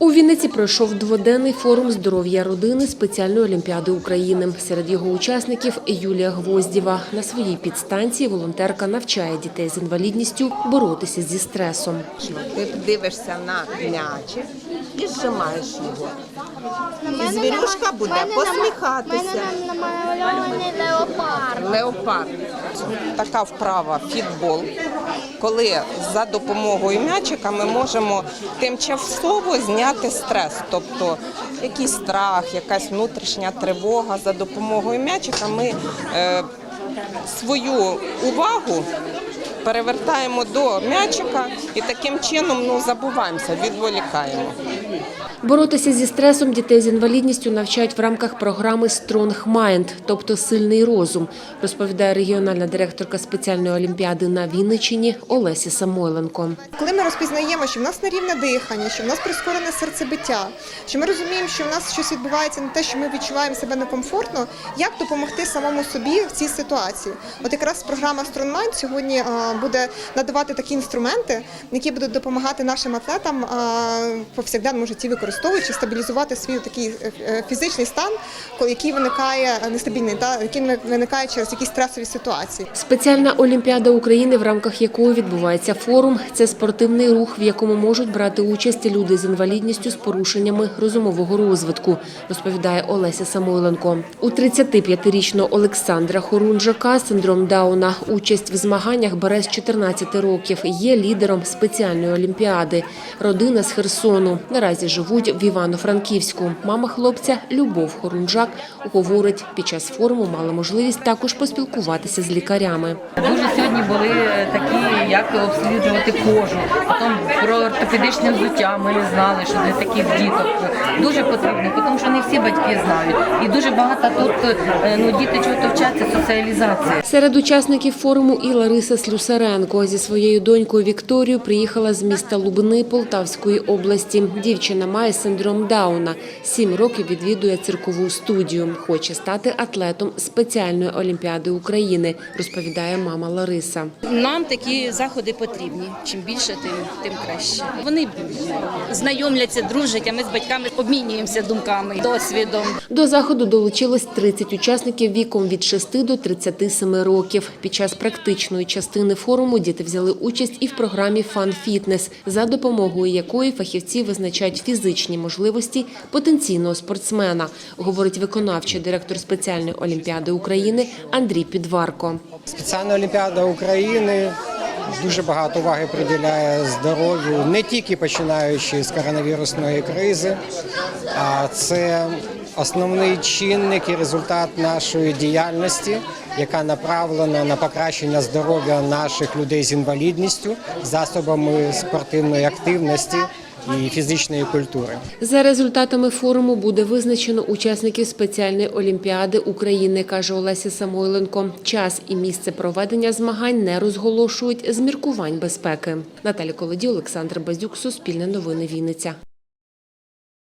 У Вінниці пройшов дводенний форум здоров'я родини спеціальної олімпіади України. Серед його учасників Юлія Гвоздєва. На своїй підстанції волонтерка навчає дітей з інвалідністю боротися зі стресом. Ти дивишся на м'ячик і зжимаєш його. І звірюшка буде посміхатися. леопард. Леопард. Така вправа фітбол, коли за допомогою м'ячика ми можемо тимчасово зняти стрес, тобто якийсь страх, якась внутрішня тривога. За допомогою м'ячика ми е, свою увагу перевертаємо до м'ячика і таким чином ну, забуваємося, відволікаємо. Боротися зі стресом дітей з інвалідністю навчають в рамках програми Strong Mind, тобто сильний розум, розповідає регіональна директорка спеціальної олімпіади на Вінниччині Олеся Самойленко. Коли ми розпізнаємо, що в нас нерівне дихання, що в нас прискорене серцебиття, що ми розуміємо, що в нас щось відбувається не те, що ми відчуваємо себе некомфортно, як допомогти самому собі в цій ситуації? От якраз програма Strong Mind сьогодні буде надавати такі інструменти, які будуть допомагати нашим атлетам повсякденному житті використовуючи стабілізувати свій такий е, е, фізичний стан, який виникає е, нестабільний, та який виникає через якісь стресові ситуації. Спеціальна олімпіада України, в рамках якої відбувається форум, це спортивний рух, в якому можуть брати участь люди з інвалідністю з порушеннями розумового розвитку, розповідає Олеся Самойленко. У 35-річного Олександра Хорунжака синдром Дауна участь в змаганнях бере з 14 років. Є лідером спеціальної олімпіади. Родина з Херсону. Наразі живуть в Івано-Франківську. Мама хлопця Любов Хорунжак говорить, під час форуму мала можливість також поспілкуватися з лікарями. Дуже сьогодні були такі, як обслідувати кожу. Потім про ортопедичне взуття ми не знали, що для таких діток дуже потрібно, тому що не всі батьки знають. І дуже багато тут е, ну, діти чого-то вчаться соціалізації. Серед учасників форуму і Лариса Слюсаренко зі своєю донькою Вікторією приїхала з міста Лубни Полтавської області. Дівчина має синдром Дауна. Сім років відвідує циркову студію. Хоче стати атлетом спеціальної олімпіади України, розповідає мама Лариса. Нам такі заходи потрібні. Чим більше, тим, тим краще. Вони знайомляться, дружать, а ми з батьками обмінюємося думками, досвідом. До заходу долучилось 30 учасників віком від 6 до 37 років. Під час практичної частини форуму діти взяли участь і в програмі «Фан Фітнес», за допомогою якої фахівці визначають фізичні можливості потенційного спортсмена, говорить виконавчий директор спеціальної олімпіади України Андрій Підварко. Спеціальна олімпіада України дуже багато уваги приділяє здоров'ю, не тільки починаючи з коронавірусної кризи, а це основний чинник і результат нашої діяльності, яка направлена на покращення здоров'я наших людей з інвалідністю засобами спортивної активності і фізичної культури. За результатами форуму буде визначено учасників спеціальної олімпіади України, каже Олеся Самойленко. Час і місце проведення змагань не розголошують з міркувань безпеки. Наталя Колодій, Олександр Базюк, Суспільне новини Вінниця.